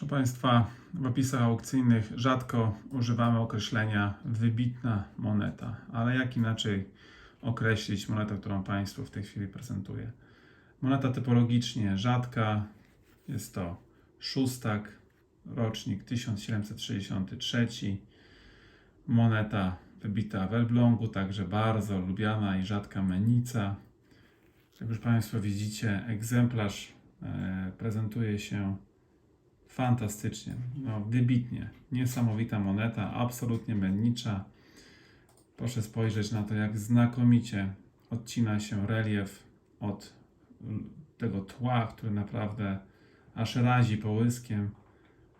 Proszę Państwa, w opisach aukcyjnych rzadko używamy określenia wybitna moneta, ale jak inaczej określić monetę, którą Państwu w tej chwili prezentuję? Moneta typologicznie rzadka, jest to szóstak, rocznik 1763, moneta wybita w Elblągu, także bardzo lubiana i rzadka menica. Jak już Państwo widzicie, egzemplarz e, prezentuje się fantastycznie, no wybitnie. Niesamowita moneta, absolutnie mennicza. Proszę spojrzeć na to, jak znakomicie odcina się relief od tego tła, który naprawdę aż razi połyskiem,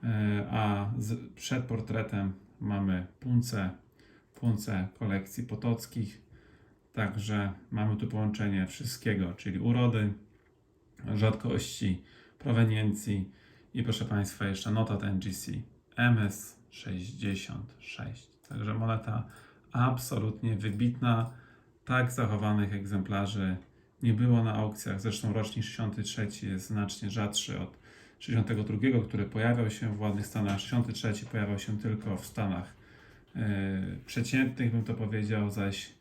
E, a z, przed portretem mamy punce, punce kolekcji potockich. Także mamy tu połączenie wszystkiego, czyli urody, rzadkości, proweniencji i proszę Państwa jeszcze notat NGC MS66. Także moneta absolutnie wybitna. Tak zachowanych egzemplarzy nie było na aukcjach. Zresztą rocznik 63 jest znacznie rzadszy od 62, który pojawiał się w ładnych stanach. 63 pojawiał się tylko w stanach yy, przeciętnych, bym to powiedział, zaś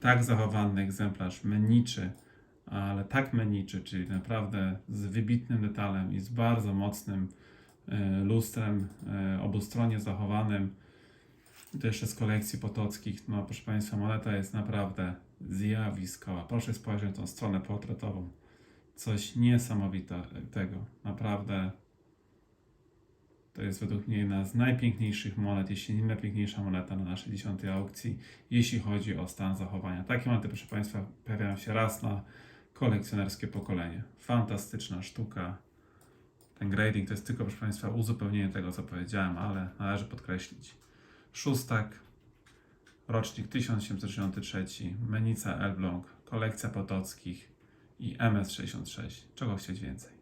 tak zachowany egzemplarz meniczy, ale tak meniczy, czyli naprawdę z wybitnym detalem i z bardzo mocnym e, lustrem e, obustronnie zachowanym. To jeszcze z kolekcji potockich. No, proszę Państwa, moneta jest naprawdę zjawiskowa. Proszę spojrzeć na tą stronę portretową. Coś niesamowitego. Naprawdę to jest według mnie jedna z najpiękniejszych monet, jeśli nie najpiękniejsza moneta na naszej dziesiątej aukcji, jeśli chodzi o stan zachowania. Takie monety, proszę Państwa, pojawiają się raz na kolekcjonerskie pokolenie. Fantastyczna sztuka. Ten grading to jest tylko, proszę Państwa, uzupełnienie tego, co powiedziałem, ale należy podkreślić. Szóstak, rocznik 1763, Menica Elbląg, kolekcja Potockich i MS66. Czego chcieć więcej?